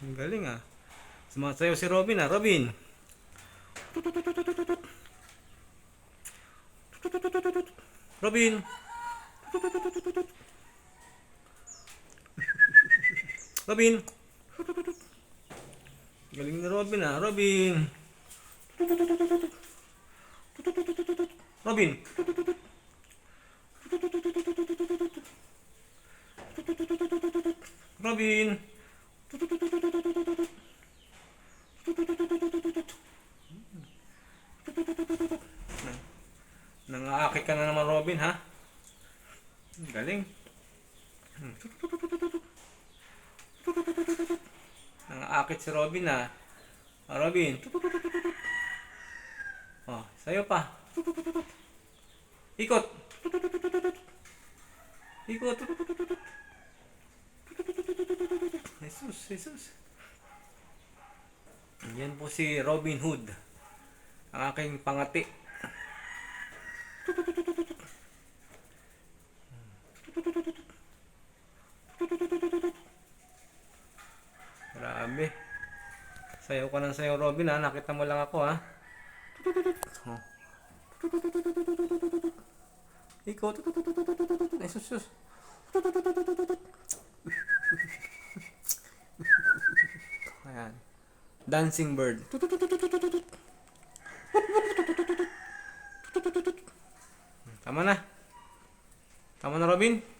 Ang galing ah. Sumasayaw si Robin ah. Robin. Robin. Robin. Galing ni Robin ah. Robin. Robin. Robin. Nangaakit ka na naman Robin ha? Galing. Nangaakit si Robin ha? Ah, Robin. Oh, sayo pa. Ikot. Ikot. Jesus, Jesus. Yan po si Robin Hood. Ang aking pangati. Grabe. Sayaw ka ng sayaw, Robin ha. Nakita mo lang ako ha. Oh. Ikaw. Ay, sus, sus. Ayan. Dancing bird. Tama na. Tama na, Robin.